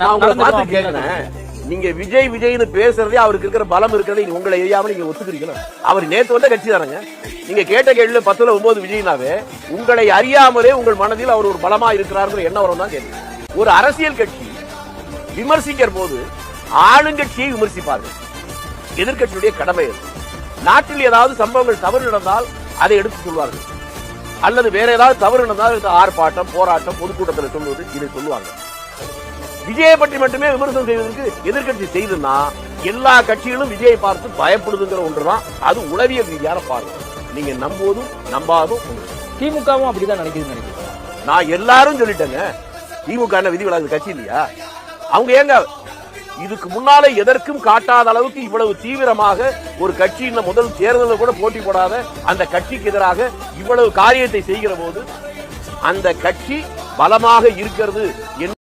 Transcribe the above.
நான் உங்களை பார்த்து கேட்கிறேன் நீங்க விஜய் விஜய்னு பேசுறதே அவருக்கு இருக்கிற பலம் இருக்கிறதை நீங்க உங்களை எரியாம நீங்க ஒத்துக்கிறீங்களா? அவர் நேத்து வந்த கட்சி தானங்க நீங்க கேட்ட கேள்வியில பத்துல ஒன்பது விஜய்னாவே உங்களை அறியாமலே உங்கள் மனதில் அவர் ஒரு பலமா இருக்கிறாருங்கிற என்ன வரும் தான் ஒரு அரசியல் கட்சி விமர்சிக்கிற போது ஆளுங்கட்சியை விமர்சிப்பார்கள். எதிர்க்கட்சியுடைய கடமை நாட்டில் ஏதாவது சம்பவங்கள் தவறு நடந்தால் அதை எடுத்து சொல்வார்கள். அல்லது வேற ஏதாவது தவறு நடந்தால் ஆர்ப்பாட்டம் போராட்டம் பொதுக்கூட்டத்தில் சொல்வது இதை சொல்லுவாங்க. விஜயை பற்றி மட்டுமே விமர்சனம் செய்வதற்கு எதிர்க்கட்சி செய்துன்னா எல்லா கட்சிகளும் விஜயை பார்த்து பயப்படுதுங்கிற ஒன்றுதான். அது உளவியல் ரீதியான பார்வை. நீங்க நம்புவதும் நம்பாதும். திமுகவும் அப்படிதான் நினைக்குதுன்னு நினைக்கிறேன். நான் எல்லாரும் சொல்லிட்டேங்க. திமுக விதி விலகு கட்சி இல்லையா? அவங்க ஏங்க இதுக்கு முன்னாலே எதற்கும் காட்டாத அளவுக்கு இவ்வளவு தீவிரமாக ஒரு கட்சியின் முதல் தேர்தலில் கூட போட்டி போடாத அந்த கட்சிக்கு எதிராக இவ்வளவு காரியத்தை செய்கிற போது அந்த கட்சி பலமாக இருக்கிறது என்று